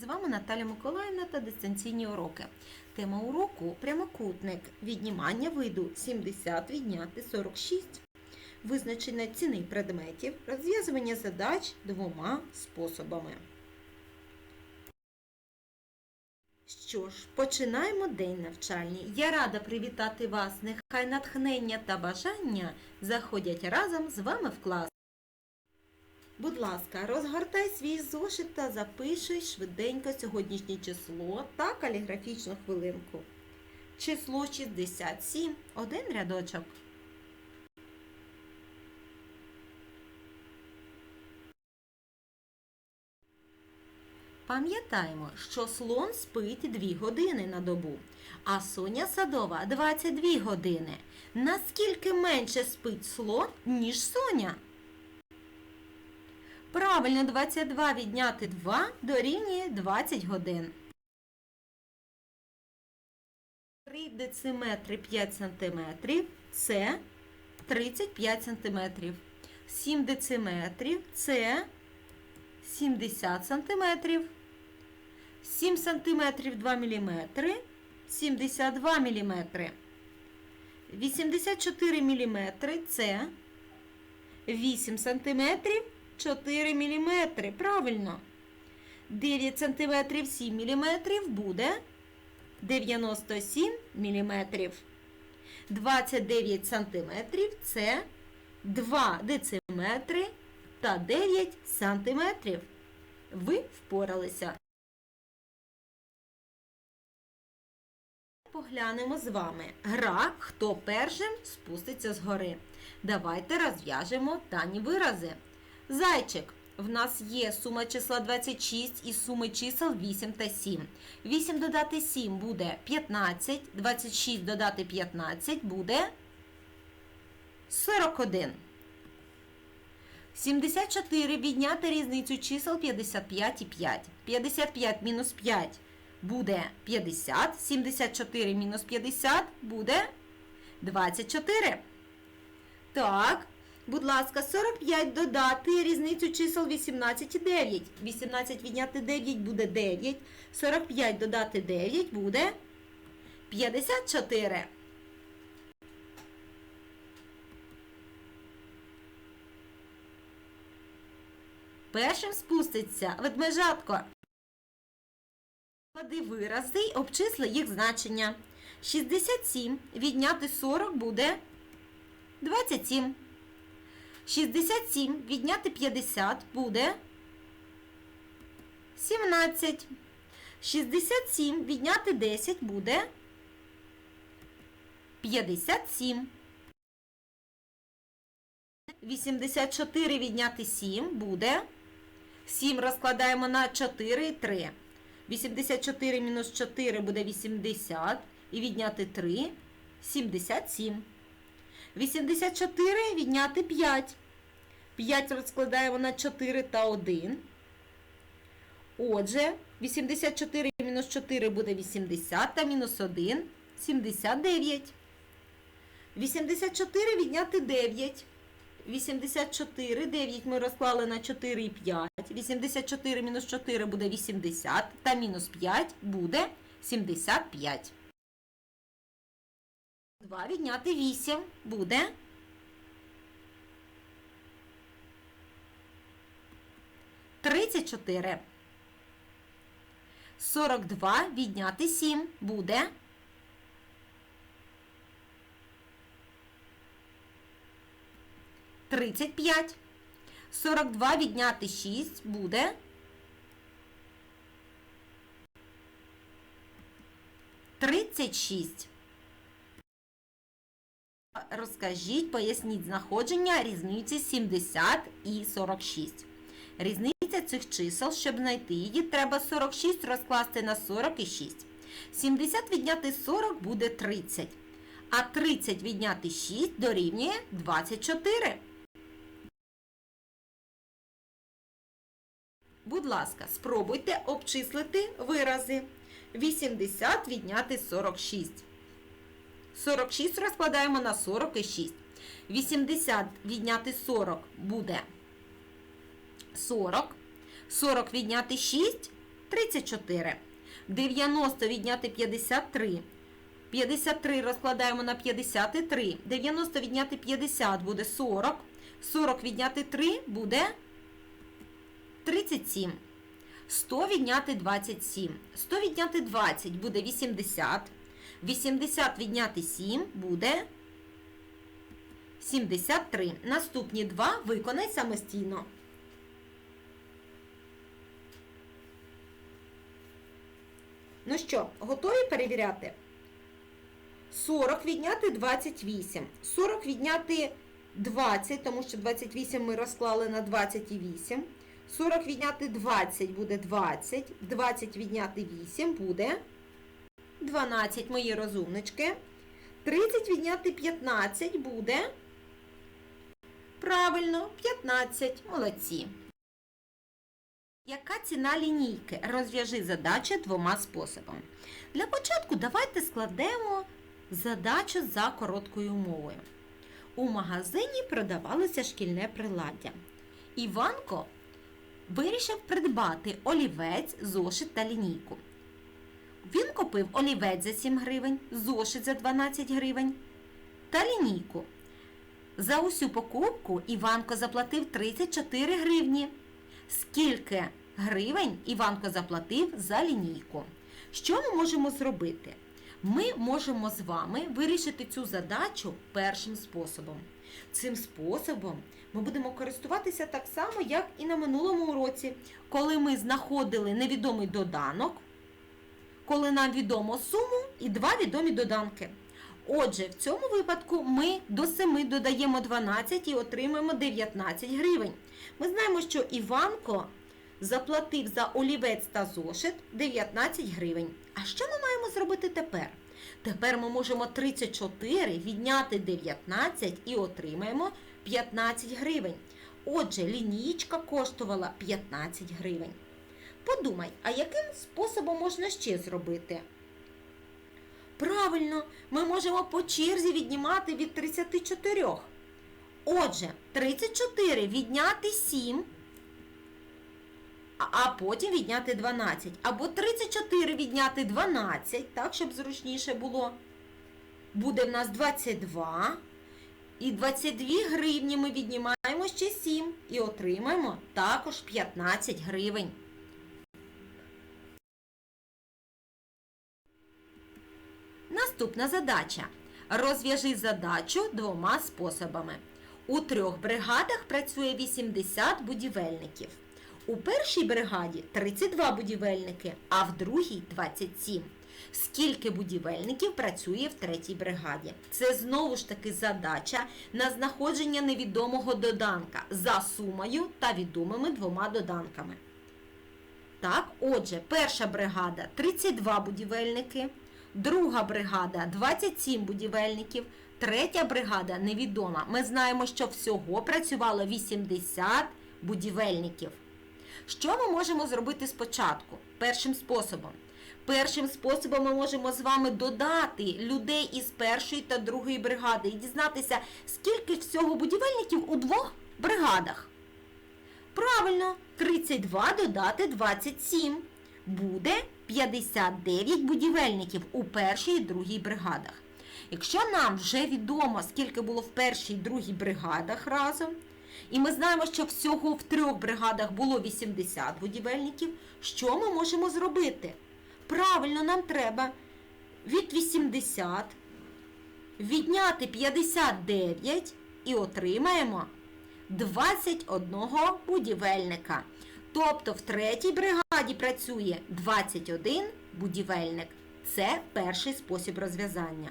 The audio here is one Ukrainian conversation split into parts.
З вами Наталя Миколаївна та дистанційні уроки. Тема уроку прямокутник. Віднімання виду 70 відняти 46. Визначення ціни предметів. Розв'язування задач двома способами. Що ж, починаємо день навчальний. Я рада привітати вас. Нехай натхнення та бажання заходять разом з вами в клас. Будь ласка, розгортай свій зошит та запиши швиденько сьогоднішнє число та каліграфічну хвилинку. Число 67. Один рядочок. Пам'ятаємо, що слон спить 2 години на добу, а Соня Садова 22 години. Наскільки менше спить слон, ніж Соня? Правильно, 22 відняти 2 дорівнює 20 годин. 3 дециметри 5 сантиметрів – це 35 сантиметрів. 7 дециметрів – це 70 сантиметрів. 7 сантиметрів 2 міліметри – 72 міліметри. 84 міліметри – це 8 сантиметрів 4 мм. Правильно. 9 см 7 мм буде 97 мм. 29 см це 2 дециметри та 9 см. Ви впоралися. Поглянемо з вами. Гра, хто першим спуститься згори. Давайте розв'яжемо дані вирази. Зайчик. В нас є сума числа 26 і суми чисел 8 та 7. 8 додати 7 буде 15, 26 додати 15 буде 41. 74 відняти різницю чисел 55 і 5. 55 мінус 5 буде 50. 74 мінус 50 буде 24. Так. Будь ласка, 45 додати різницю чисел 18 і 9. 18 відняти 9 буде 9. 45 додати 9 буде 54. Першим спуститься ведмежатко. Склади вирази й обчисли їх значення. 67 відняти 40 буде 27. 67 відняти 50 буде 17. 67 відняти 10 буде 57. 84 відняти 7 буде 7 розкладаємо на 4 і 3. 84 мінус 4 буде 80. І відняти 3 77. 84 відняти 5. 5 розкладаємо на 4 та 1. Отже, 84 мінус 4 буде 80 та мінус 1 79. 84 відняти 9. 84, 9 ми розклали на 4 і 5. 84 мінус 4 буде 80 та мінус 5 буде 75. 2 відняти 8 буде 34. 42 відняти 7 буде 35. 42 відняти 6 буде 36. Розкажіть, поясніть знаходження різниці 70 і 46. Різниця цих чисел, щоб знайти її, треба 46 розкласти на 46. 70 відняти 40 буде 30. А 30 відняти 6 дорівнює 24. Будь ласка, спробуйте обчислити вирази. 80 відняти 46. 46 розкладаємо на 46. 80 відняти 40 буде 40. 40 відняти 6 34. 90 відняти 53. 53 розкладаємо на 53. 90 відняти 50 буде 40. 40 відняти 3 буде 37. 100 відняти 27. 100 відняти 20 буде 80. 80 відняти 7 буде 73. Наступні два виконай самостійно. Ну що, готові перевіряти? 40 відняти 28. 40 відняти 20, тому що 28 ми розклали на 28. 40 відняти 20 буде 20. 20 відняти 8 буде 12, мої розумнички. 30 відняти 15 буде. Правильно, 15. Молодці. Яка ціна лінійки? Розв'яжи задачу двома способами. Для початку давайте складемо задачу за короткою мовою. У магазині продавалося шкільне приладдя. Іванко вирішив придбати олівець, зошит та лінійку. Він купив олівець за 7 гривень, зошит за 12 гривень та лінійку. За усю покупку Іванко заплатив 34 гривні. Скільки гривень Іванко заплатив за лінійку? Що ми можемо зробити? Ми можемо з вами вирішити цю задачу першим способом. Цим способом ми будемо користуватися так само, як і на минулому уроці, коли ми знаходили невідомий доданок, коли нам відомо суму і два відомі доданки. Отже, в цьому випадку ми до 7 додаємо 12 і отримаємо 19 гривень. Ми знаємо, що Іванко заплатив за олівець та зошит 19 гривень. А що ми маємо зробити тепер? Тепер ми можемо 34 відняти 19 і отримаємо 15 гривень. Отже, лінійка коштувала 15 гривень. Подумай, а яким способом можна ще зробити? Правильно, ми можемо по черзі віднімати від 34. Отже, 34 відняти 7, а- потім відняти 12. Або 34 відняти 12, так, щоб зручніше було. Буде в нас 22. І 22 гривні ми віднімаємо ще 7 і отримаємо також 15 гривень. Наступна задача. Розв'яжи задачу двома способами. У трьох бригадах працює 80 будівельників. У першій бригаді 32 будівельники, а в другій 27. Скільки будівельників працює в третій бригаді? Це знову ж таки задача на знаходження невідомого доданка за сумою та відомими двома доданками. Так, отже, перша бригада 32 будівельники, друга бригада 27 будівельників, третя бригада невідома. Ми знаємо, що всього працювало 80 будівельників. Що ми можемо зробити спочатку? Першим способом. Першим способом ми можемо з вами додати людей із першої та другої бригади і дізнатися, скільки всього будівельників у двох бригадах. Правильно, 32 додати 27. Буде 59 будівельників у першій і другій бригадах. Якщо нам вже відомо, скільки було в першій і другій бригадах разом, і ми знаємо, що всього в трьох бригадах було 80 будівельників, що ми можемо зробити? Правильно, нам треба від 80 відняти 59 і отримаємо 21 будівельника. Тобто в третій бригаді працює 21 будівельник. Це перший спосіб розв'язання.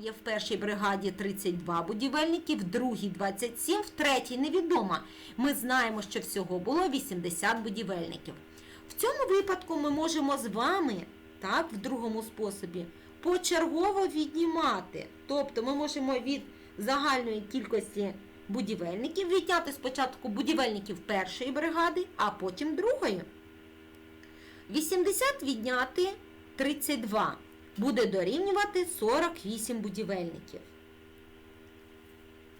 Є в першій бригаді 32 будівельники, в другій 27, в третій невідомо. Ми знаємо, що всього було 80 будівельників. В цьому випадку ми можемо з вами, так, в другому способі, почергово віднімати. Тобто ми можемо від загальної кількості будівельників відняти спочатку будівельників першої бригади, а потім другої. 80 відняти 32 буде дорівнювати 48 будівельників.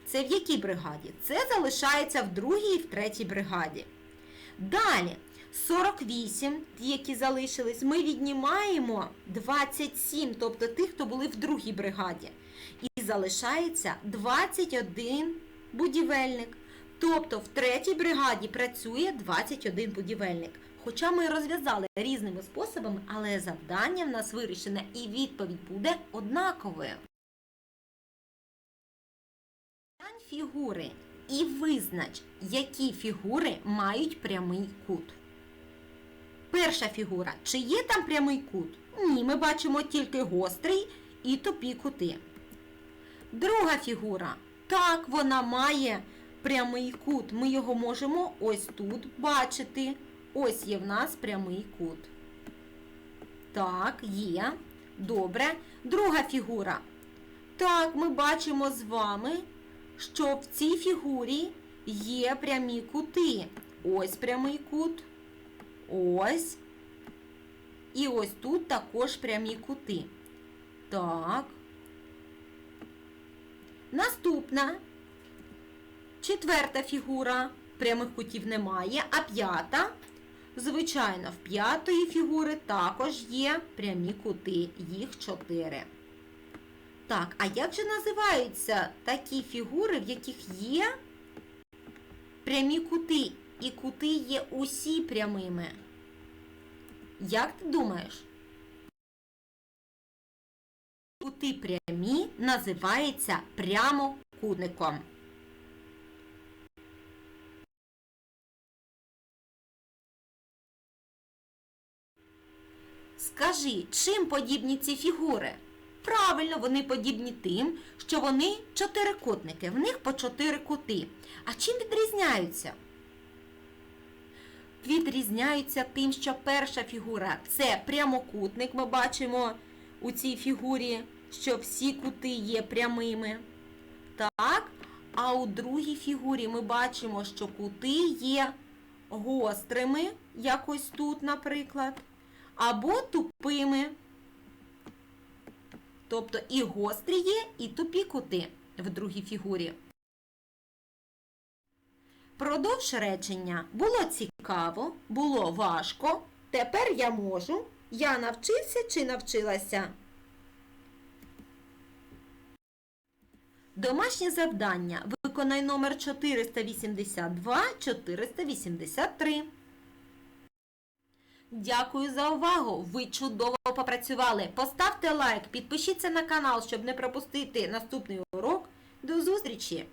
Це в якій бригаді? Це залишається в другій і в третій бригаді. Далі 48, ті, які залишились, ми віднімаємо 27, тобто тих, хто були в другій бригаді. І залишається 21 будівельник. Тобто в третій бригаді працює 21 будівельник. Хоча ми розв'язали різними способами, але завдання в нас вирішене і відповідь буде однаковою. Фігури і визнач, які фігури мають прямий кут. Перша фігура. Чи є там прямий кут? Ні, ми бачимо тільки гострий і тупі кути. Друга фігура. Так, вона має прямий кут. Ми його можемо ось тут бачити. Ось є в нас прямий кут. Так, є. Добре. Друга фігура. Так, ми бачимо з вами, що в цій фігурі є прямі кути. Ось прямий кут. Ось. І ось тут також прямі кути. Так. Наступна. Четверта фігура. Прямих кутів немає. А п'ята. Звичайно, в п'ятої фігури також є прямі кути. Їх чотири. Так, а як же називаються такі фігури, в яких є прямі кути? І кути є усі прямими? Як ти думаєш? Кути прямі називається прямокутником. Скажи, чим подібні ці фігури? Правильно, вони подібні тим, що вони чотирикутники, в них по чотири кути. А чим відрізняються? Відрізняються тим, що перша фігура це прямокутник. Ми бачимо у цій фігурі, що всі кути є прямими. Так, а у другій фігурі ми бачимо, що кути є гострими, як ось тут, наприклад, або тупими. Тобто і гострі є, і тупі кути в другій фігурі. Продовж речення було цікаво, було важко. Тепер я можу. Я навчився чи навчилася? Домашнє завдання. Виконай номер 482-483. Дякую за увагу! Ви чудово попрацювали. Поставте лайк, підпишіться на канал, щоб не пропустити наступний урок. До зустрічі!